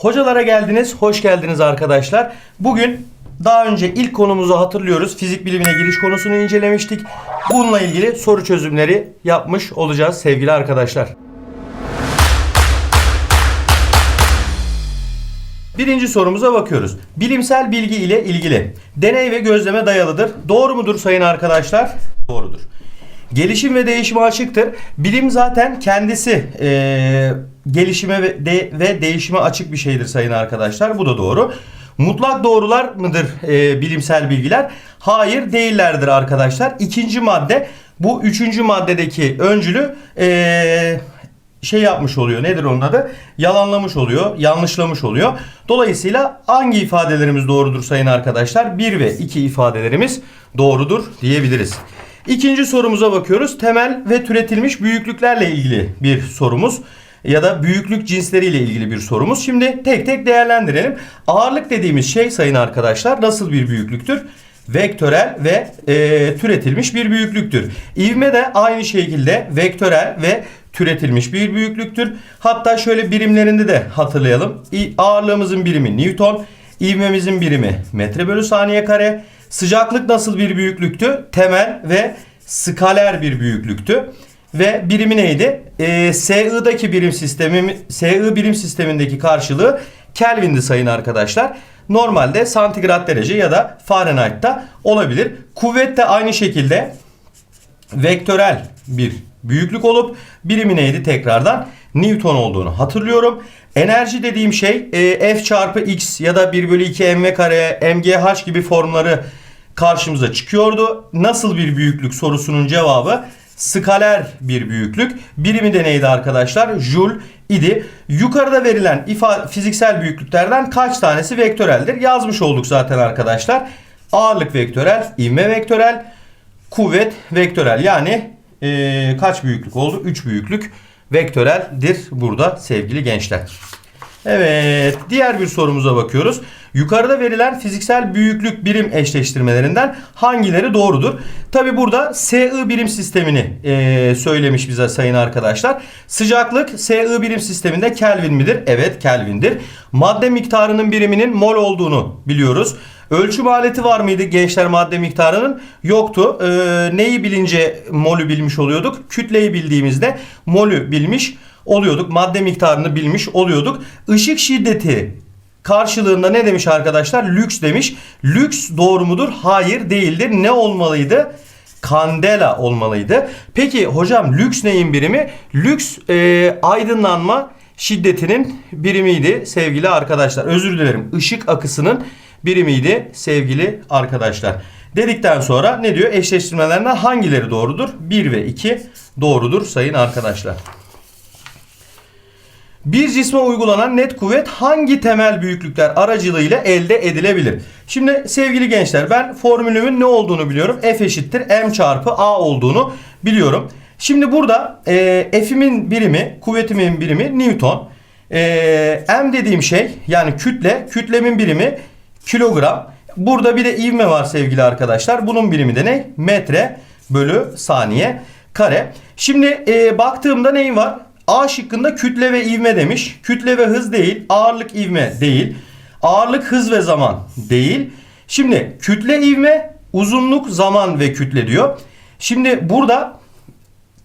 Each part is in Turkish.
Hocalara geldiniz, hoş geldiniz arkadaşlar. Bugün daha önce ilk konumuzu hatırlıyoruz. Fizik bilimine giriş konusunu incelemiştik. Bununla ilgili soru çözümleri yapmış olacağız sevgili arkadaşlar. Birinci sorumuza bakıyoruz. Bilimsel bilgi ile ilgili. Deney ve gözleme dayalıdır. Doğru mudur sayın arkadaşlar? Doğrudur. Gelişim ve değişime açıktır. Bilim zaten kendisi eee, gelişime ve, de- ve değişime açık bir şeydir sayın arkadaşlar. Bu da doğru. Mutlak doğrular mıdır eee, bilimsel bilgiler? Hayır değillerdir arkadaşlar. İkinci madde bu üçüncü maddedeki öncülü eee, şey yapmış oluyor. Nedir onun adı? Yalanlamış oluyor, yanlışlamış oluyor. Dolayısıyla hangi ifadelerimiz doğrudur sayın arkadaşlar? 1 ve 2 ifadelerimiz doğrudur diyebiliriz. İkinci sorumuza bakıyoruz. Temel ve türetilmiş büyüklüklerle ilgili bir sorumuz ya da büyüklük cinsleriyle ilgili bir sorumuz. Şimdi tek tek değerlendirelim. Ağırlık dediğimiz şey sayın arkadaşlar nasıl bir büyüklüktür? vektörel ve e, türetilmiş bir büyüklüktür. İvme de aynı şekilde vektörel ve türetilmiş bir büyüklüktür. Hatta şöyle birimlerinde de hatırlayalım. Ağırlığımızın birimi Newton, ivmemizin birimi metre bölü saniye kare. Sıcaklık nasıl bir büyüklüktü? Temel ve skaler bir büyüklüktü. Ve birimi neydi? Ee, SI'daki birim sistemi, SI birim sistemindeki karşılığı Kelvin'di sayın arkadaşlar. Normalde santigrat derece ya da Fahrenheit'ta olabilir. Kuvvet de aynı şekilde vektörel bir büyüklük olup birimi neydi tekrardan? Newton olduğunu hatırlıyorum. Enerji dediğim şey e, F çarpı X ya da 1 bölü 2 mv kare mgh gibi formları karşımıza çıkıyordu. Nasıl bir büyüklük sorusunun cevabı skaler bir büyüklük. Birimi de neydi arkadaşlar? Joule idi. Yukarıda verilen ifa fiziksel büyüklüklerden kaç tanesi vektöreldir? Yazmış olduk zaten arkadaşlar. Ağırlık vektörel, ivme vektörel, kuvvet vektörel. Yani eee, kaç büyüklük oldu? 3 büyüklük vektöreldir burada sevgili gençler. Evet, diğer bir sorumuza bakıyoruz. Yukarıda verilen fiziksel büyüklük birim eşleştirmelerinden hangileri doğrudur? Tabi burada SI birim sistemini eee, söylemiş bize sayın arkadaşlar. Sıcaklık SI birim sisteminde Kelvin midir? Evet, Kelvin'dir. Madde miktarının biriminin mol olduğunu biliyoruz. Ölçüm aleti var mıydı gençler madde miktarının? Yoktu. Ee, neyi bilince molü bilmiş oluyorduk? Kütleyi bildiğimizde molü bilmiş oluyorduk. Madde miktarını bilmiş oluyorduk. Işık şiddeti karşılığında ne demiş arkadaşlar? Lüks demiş. Lüks doğru mudur? Hayır değildir. Ne olmalıydı? Kandela olmalıydı. Peki hocam lüks neyin birimi? Lüks e, aydınlanma şiddetinin birimiydi sevgili arkadaşlar. Özür dilerim. Işık akısının birimiydi sevgili arkadaşlar. Dedikten sonra ne diyor? Eşleştirmelerinden hangileri doğrudur? 1 ve 2 doğrudur sayın arkadaşlar. Bir cisme uygulanan net kuvvet hangi temel büyüklükler aracılığıyla elde edilebilir? Şimdi sevgili gençler ben formülümün ne olduğunu biliyorum. F eşittir m çarpı a olduğunu biliyorum. Şimdi burada e, F'imin birimi, kuvvetimin birimi Newton. E, m dediğim şey yani kütle, kütlemin birimi kilogram. Burada bir de ivme var sevgili arkadaşlar. Bunun birimi de ne? Metre bölü saniye kare. Şimdi e, baktığımda neyim var? A şıkkında kütle ve ivme demiş. Kütle ve hız değil. Ağırlık ivme değil. Ağırlık hız ve zaman değil. Şimdi kütle ivme uzunluk zaman ve kütle diyor. Şimdi burada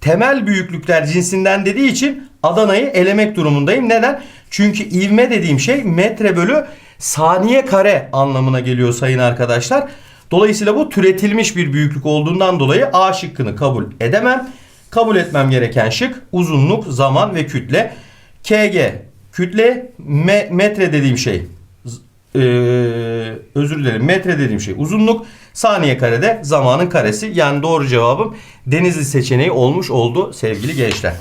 temel büyüklükler cinsinden dediği için Adana'yı elemek durumundayım. Neden? Çünkü ivme dediğim şey metre bölü saniye kare anlamına geliyor sayın arkadaşlar. Dolayısıyla bu türetilmiş bir büyüklük olduğundan dolayı A şıkkını kabul edemem. Kabul etmem gereken şık uzunluk, zaman ve kütle. KG kütle, me- metre dediğim şey eee, özür dilerim metre dediğim şey uzunluk, saniye karede zamanın karesi. Yani doğru cevabım Denizli seçeneği olmuş oldu sevgili gençler.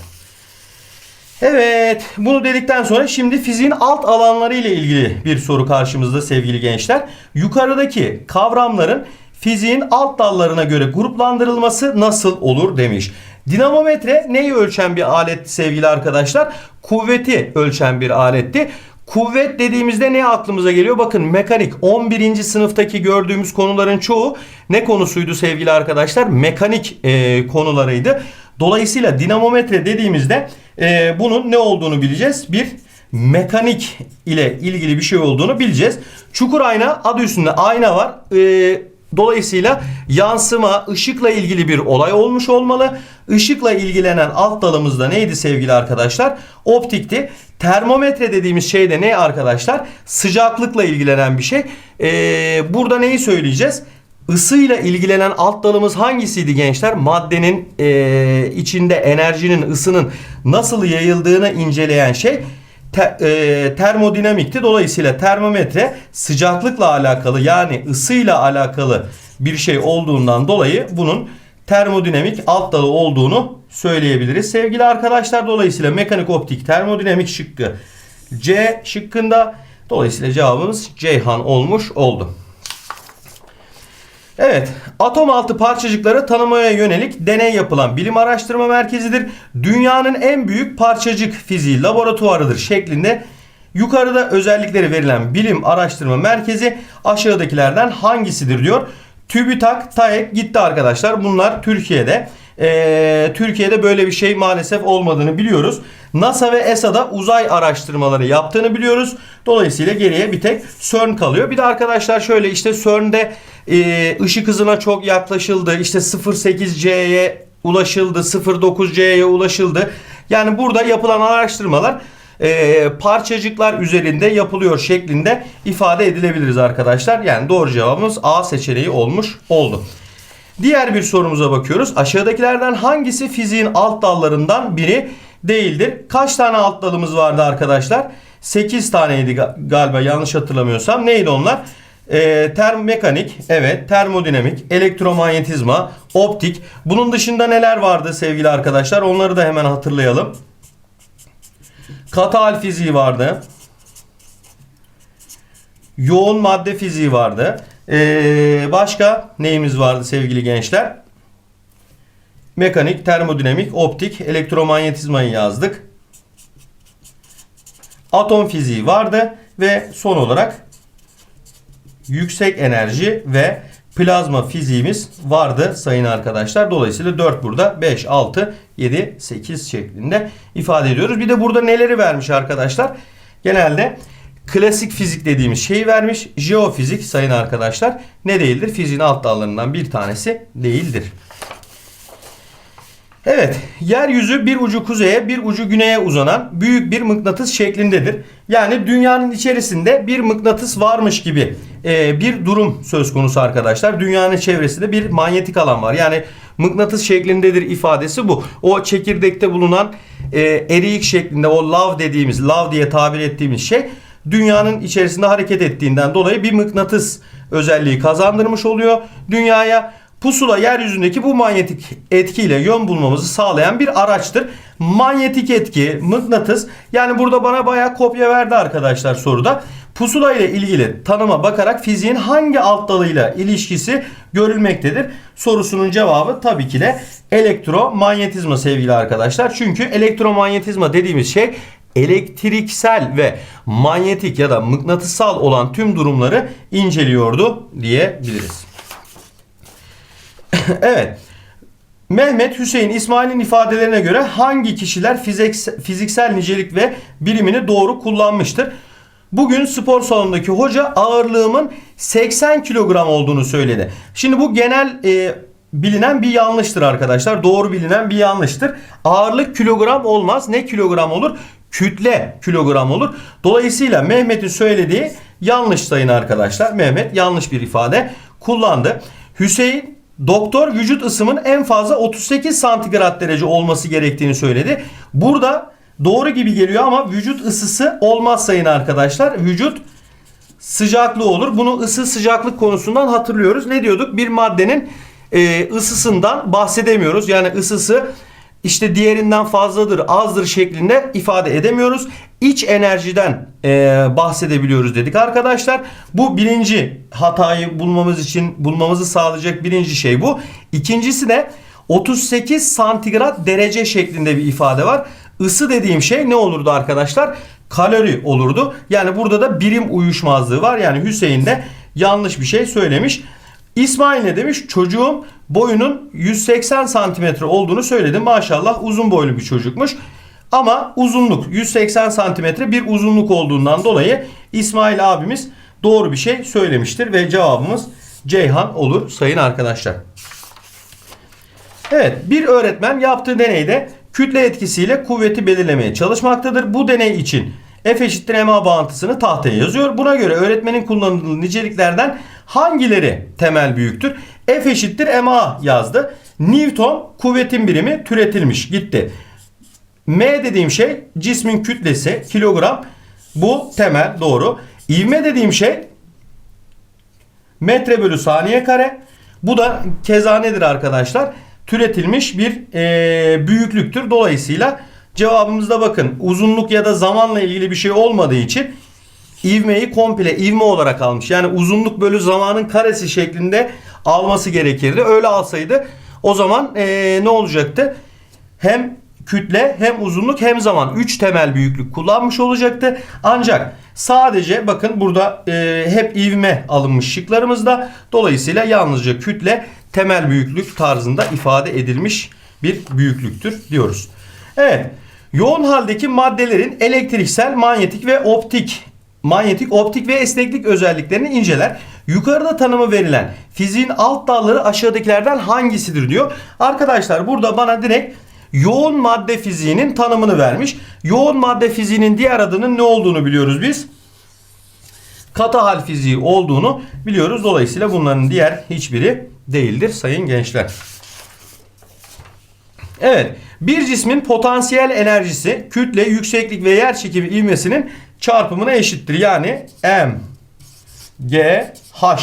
Evet, bunu dedikten sonra şimdi fiziğin alt alanları ile ilgili bir soru karşımızda sevgili gençler. Yukarıdaki kavramların fiziğin alt dallarına göre gruplandırılması nasıl olur demiş. Dinamometre neyi ölçen bir aletti sevgili arkadaşlar? Kuvveti ölçen bir aletti. Kuvvet dediğimizde ne aklımıza geliyor? Bakın mekanik 11. sınıftaki gördüğümüz konuların çoğu ne konusuydu sevgili arkadaşlar? Mekanik e, konularıydı. Dolayısıyla dinamometre dediğimizde e, bunun ne olduğunu bileceğiz. Bir mekanik ile ilgili bir şey olduğunu bileceğiz. Çukur ayna adı üstünde ayna var. Ee, dolayısıyla yansıma, ışıkla ilgili bir olay olmuş olmalı. Işıkla ilgilenen alt dalımız da neydi sevgili arkadaşlar? Optikti. Termometre dediğimiz şey de ne arkadaşlar? Sıcaklıkla ilgilenen bir şey. Ee, burada neyi söyleyeceğiz? Isıyla ilgilenen alt dalımız hangisiydi gençler? Maddenin e, içinde enerjinin, ısının nasıl yayıldığını inceleyen şey te- e, termodinamikti. Dolayısıyla termometre sıcaklıkla alakalı yani ısıyla alakalı bir şey olduğundan dolayı bunun termodinamik alt dalı olduğunu söyleyebiliriz. Sevgili arkadaşlar dolayısıyla mekanik optik termodinamik şıkkı C şıkkında dolayısıyla cevabımız Ceyhan olmuş oldu. Evet, atom altı parçacıkları tanımaya yönelik deney yapılan bilim araştırma merkezidir. Dünyanın en büyük parçacık fiziği laboratuvarıdır şeklinde yukarıda özellikleri verilen bilim araştırma merkezi aşağıdakilerden hangisidir diyor. TÜBİTAK, TAEK gitti arkadaşlar. Bunlar Türkiye'de. Ee, Türkiye'de böyle bir şey maalesef olmadığını biliyoruz. NASA ve ESA'da uzay araştırmaları yaptığını biliyoruz. Dolayısıyla geriye bir tek CERN kalıyor. Bir de arkadaşlar şöyle işte CERN'de e, ışık hızına çok yaklaşıldı. İşte 0.8C'ye ulaşıldı, 0.9C'ye ulaşıldı. Yani burada yapılan araştırmalar e, parçacıklar üzerinde yapılıyor şeklinde ifade edilebiliriz arkadaşlar. Yani doğru cevabımız A seçeneği olmuş oldu. Diğer bir sorumuza bakıyoruz. Aşağıdakilerden hangisi fiziğin alt dallarından biri değildir? Kaç tane alt dalımız vardı arkadaşlar? 8 taneydi ga- galiba yanlış hatırlamıyorsam. Neydi onlar? Ee, termomekanik, evet, termodinamik, elektromanyetizma, optik. Bunun dışında neler vardı sevgili arkadaşlar? Onları da hemen hatırlayalım. Katı hal fiziği vardı. Yoğun madde fiziği vardı. Ee, başka neyimiz vardı sevgili gençler? Mekanik, termodinamik, optik, elektromanyetizmayı yazdık. Atom fiziği vardı ve son olarak yüksek enerji ve plazma fiziğimiz vardı sayın arkadaşlar. Dolayısıyla 4 burada 5, 6, 7, 8 şeklinde ifade ediyoruz. Bir de burada neleri vermiş arkadaşlar? Genelde klasik fizik dediğimiz şeyi vermiş. Jeofizik sayın arkadaşlar ne değildir? Fiziğin alt dallarından bir tanesi değildir. Evet, yeryüzü bir ucu kuzeye, bir ucu güneye uzanan büyük bir mıknatıs şeklindedir. Yani dünyanın içerisinde bir mıknatıs varmış gibi e, bir durum söz konusu arkadaşlar. Dünyanın çevresinde bir manyetik alan var. Yani mıknatıs şeklindedir ifadesi bu. O çekirdekte bulunan e, eriyik şeklinde o lav dediğimiz, lav diye tabir ettiğimiz şey dünyanın içerisinde hareket ettiğinden dolayı bir mıknatıs özelliği kazandırmış oluyor dünyaya. Pusula yeryüzündeki bu manyetik etkiyle yön bulmamızı sağlayan bir araçtır. Manyetik etki, mıknatıs yani burada bana bayağı kopya verdi arkadaşlar soruda. Pusula ile ilgili tanıma bakarak fiziğin hangi alt dalıyla ilişkisi görülmektedir? Sorusunun cevabı tabii ki de elektromanyetizma sevgili arkadaşlar. Çünkü elektromanyetizma dediğimiz şey elektriksel ve manyetik ya da mıknatıssal olan tüm durumları inceliyordu diyebiliriz. evet. Mehmet, Hüseyin, İsmail'in ifadelerine göre hangi kişiler fiziksel, nicelik ve birimini doğru kullanmıştır? Bugün spor salonundaki hoca ağırlığımın 80 kilogram olduğunu söyledi. Şimdi bu genel e, bilinen bir yanlıştır arkadaşlar. Doğru bilinen bir yanlıştır. Ağırlık kilogram olmaz. Ne kilogram olur? Kütle kilogram olur. Dolayısıyla Mehmet'in söylediği yanlış sayın arkadaşlar. Mehmet yanlış bir ifade kullandı. Hüseyin doktor vücut ısımın en fazla 38 santigrat derece olması gerektiğini söyledi. Burada doğru gibi geliyor ama vücut ısısı olmaz sayın arkadaşlar. Vücut sıcaklığı olur. Bunu ısı sıcaklık konusundan hatırlıyoruz. Ne diyorduk? Bir maddenin e, ısısından bahsedemiyoruz. Yani ısısı işte diğerinden fazladır, azdır şeklinde ifade edemiyoruz. İç enerjiden e, bahsedebiliyoruz dedik arkadaşlar. Bu birinci hatayı bulmamız için bulmamızı sağlayacak birinci şey bu. İkincisi de 38 santigrat derece şeklinde bir ifade var. Isı dediğim şey ne olurdu arkadaşlar? Kalori olurdu. Yani burada da birim uyuşmazlığı var. Yani Hüseyin de yanlış bir şey söylemiş. İsmail ne demiş? Çocuğum boyunun 180 santimetre olduğunu söyledi. Maşallah uzun boylu bir çocukmuş. Ama uzunluk 180 santimetre bir uzunluk olduğundan dolayı İsmail abimiz doğru bir şey söylemiştir ve cevabımız Ceyhan olur sayın arkadaşlar. Evet bir öğretmen yaptığı deneyde kütle etkisiyle kuvveti belirlemeye çalışmaktadır. Bu deney için F eşittir ma bağıntısını tahtaya yazıyor. Buna göre öğretmenin kullandığı niceliklerden hangileri temel büyüktür? F eşittir ma yazdı. Newton kuvvetin birimi türetilmiş gitti. M dediğim şey cismin kütlesi kilogram. Bu temel doğru. İvme dediğim şey metre bölü saniye kare. Bu da keza nedir arkadaşlar? Türetilmiş bir e, büyüklüktür. Dolayısıyla cevabımızda bakın uzunluk ya da zamanla ilgili bir şey olmadığı için ivmeyi komple ivme olarak almış. Yani uzunluk bölü zamanın karesi şeklinde alması gerekirdi. Öyle alsaydı o zaman e, ne olacaktı? Hem kütle hem uzunluk hem zaman 3 temel büyüklük kullanmış olacaktı. Ancak sadece bakın burada e, hep ivme alınmış şıklarımızda. Dolayısıyla yalnızca kütle temel büyüklük tarzında ifade edilmiş bir büyüklüktür diyoruz. Evet. Yoğun haldeki maddelerin elektriksel, manyetik ve optik manyetik, optik ve esneklik özelliklerini inceler. Yukarıda tanımı verilen fiziğin alt dalları aşağıdakilerden hangisidir diyor. Arkadaşlar burada bana direkt yoğun madde fiziğinin tanımını vermiş. Yoğun madde fiziğinin diğer adının ne olduğunu biliyoruz biz. Katı hal fiziği olduğunu biliyoruz. Dolayısıyla bunların diğer hiçbiri değildir sayın gençler. Evet. Bir cismin potansiyel enerjisi kütle, yükseklik ve yer çekimi ivmesinin çarpımına eşittir. Yani M G H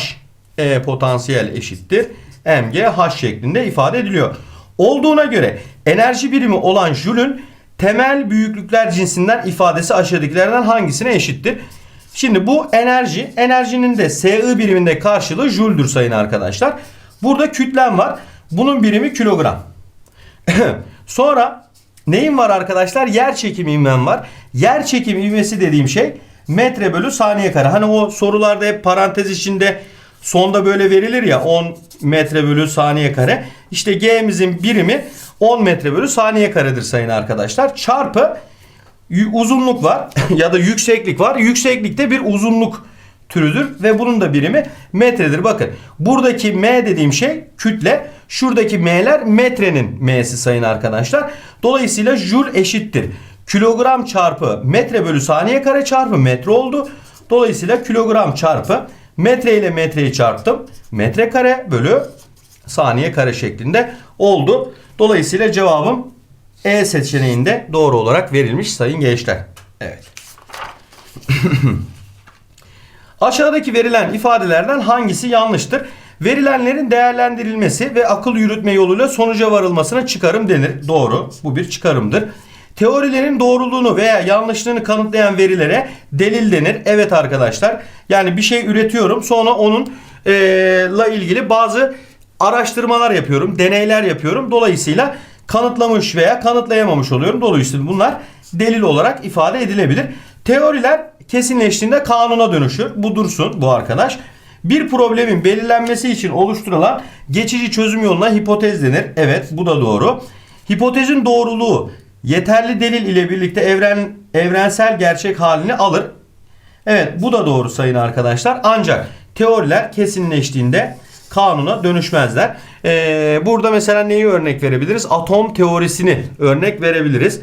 E potansiyel eşittir. M G H şeklinde ifade ediliyor. Olduğuna göre enerji birimi olan Joule'ün temel büyüklükler cinsinden ifadesi aşağıdakilerden hangisine eşittir? Şimdi bu enerji, enerjinin de SI biriminde karşılığı Joule'dur sayın arkadaşlar. Burada kütlem var. Bunun birimi kilogram. Sonra neyim var arkadaşlar? Yer çekimi ivmem var. Yer çekimi ivmesi dediğim şey metre bölü saniye kare. Hani o sorularda hep parantez içinde sonda böyle verilir ya 10 metre bölü saniye kare. İşte G'mizin birimi 10 metre bölü saniye karedir sayın arkadaşlar. Çarpı uzunluk var ya da yükseklik var. Yükseklikte bir uzunluk türüdür ve bunun da birimi metredir. Bakın buradaki m dediğim şey kütle. Şuradaki m'ler metrenin m'si sayın arkadaşlar. Dolayısıyla joule eşittir. Kilogram çarpı metre bölü saniye kare çarpı metre oldu. Dolayısıyla kilogram çarpı metre ile metreyi çarptım. Metre kare bölü saniye kare şeklinde oldu. Dolayısıyla cevabım E seçeneğinde doğru olarak verilmiş sayın gençler. Evet. Aşağıdaki verilen ifadelerden hangisi yanlıştır? Verilenlerin değerlendirilmesi ve akıl yürütme yoluyla sonuca varılmasına çıkarım denir. Doğru. Bu bir çıkarımdır. Teorilerin doğruluğunu veya yanlışlığını kanıtlayan verilere delil denir. Evet arkadaşlar. Yani bir şey üretiyorum sonra onun e, la ilgili bazı araştırmalar yapıyorum, deneyler yapıyorum. Dolayısıyla kanıtlamış veya kanıtlayamamış oluyorum. Dolayısıyla bunlar delil olarak ifade edilebilir. Teoriler kesinleştiğinde kanuna dönüşür. Bu dursun bu arkadaş. Bir problemin belirlenmesi için oluşturulan geçici çözüm yoluna hipotez denir. Evet bu da doğru. Hipotezin doğruluğu yeterli delil ile birlikte evren evrensel gerçek halini alır. Evet bu da doğru sayın arkadaşlar. Ancak teoriler kesinleştiğinde kanuna dönüşmezler. Ee, burada mesela neyi örnek verebiliriz? Atom teorisini örnek verebiliriz.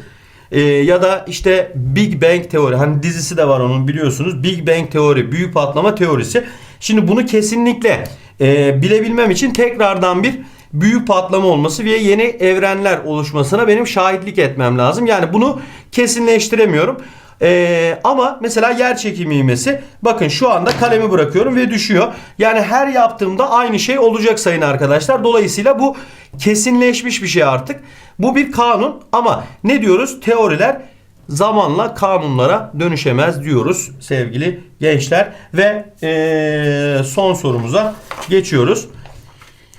Ee, ya da işte Big Bang teori hani dizisi de var onun biliyorsunuz. Big Bang teori, büyük patlama teorisi. Şimdi bunu kesinlikle e, bilebilmem için tekrardan bir büyük patlama olması ve yeni evrenler oluşmasına benim şahitlik etmem lazım. Yani bunu kesinleştiremiyorum. Ee, ama mesela yer çekimi ivmesi bakın şu anda kalemi bırakıyorum ve düşüyor. Yani her yaptığımda aynı şey olacak sayın arkadaşlar. Dolayısıyla bu kesinleşmiş bir şey artık. Bu bir kanun ama ne diyoruz? Teoriler zamanla kanunlara dönüşemez diyoruz sevgili gençler. Ve ee, son sorumuza geçiyoruz.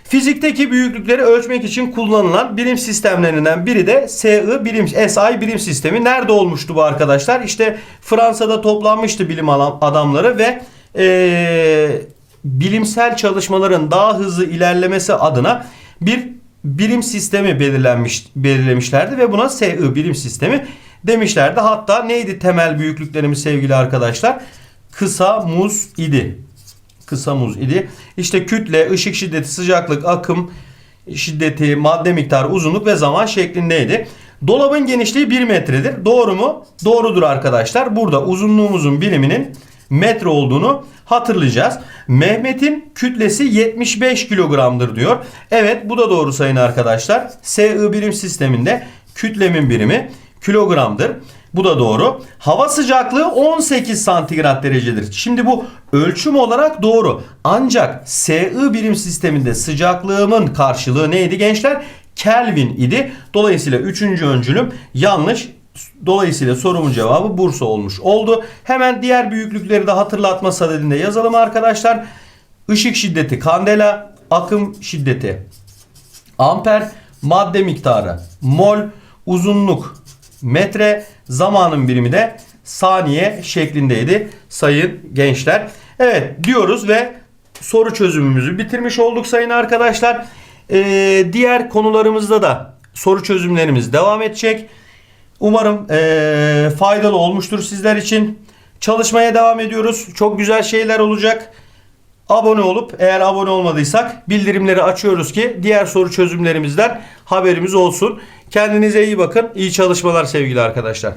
Fizikteki büyüklükleri ölçmek için kullanılan birim sistemlerinden biri de SI birim SI birim sistemi. Nerede olmuştu bu arkadaşlar? İşte Fransa'da toplanmıştı bilim adamları ve ee, bilimsel çalışmaların daha hızlı ilerlemesi adına bir birim sistemi belirlenmiş belirlemişlerdi ve buna SI birim sistemi demişlerdi. Hatta neydi temel büyüklüklerimiz sevgili arkadaşlar? Kısa muz idi. Kısa muz idi. İşte kütle, ışık şiddeti, sıcaklık, akım şiddeti, madde miktarı, uzunluk ve zaman şeklindeydi. Dolabın genişliği 1 metredir. Doğru mu? Doğrudur arkadaşlar. Burada uzunluğumuzun biriminin metre olduğunu hatırlayacağız. Mehmet'in kütlesi 75 kilogramdır diyor. Evet bu da doğru sayın arkadaşlar. SI birim sisteminde kütlemin birimi kilogramdır. Bu da doğru. Hava sıcaklığı 18 santigrat derecedir. Şimdi bu ölçüm olarak doğru. Ancak SI birim sisteminde sıcaklığımın karşılığı neydi gençler? Kelvin idi. Dolayısıyla üçüncü öncülüm yanlış. Dolayısıyla sorumun cevabı Bursa olmuş oldu. Hemen diğer büyüklükleri de hatırlatma sadedinde yazalım arkadaşlar. Işık şiddeti kandela, akım şiddeti amper, madde miktarı mol, uzunluk metre, zamanın birimi de saniye şeklindeydi sayın gençler. Evet diyoruz ve soru çözümümüzü bitirmiş olduk sayın arkadaşlar. Ee, diğer konularımızda da soru çözümlerimiz devam edecek. Umarım ee, faydalı olmuştur sizler için. Çalışmaya devam ediyoruz. Çok güzel şeyler olacak. Abone olup eğer abone olmadıysak bildirimleri açıyoruz ki diğer soru çözümlerimizden haberimiz olsun. Kendinize iyi bakın. İyi çalışmalar sevgili arkadaşlar.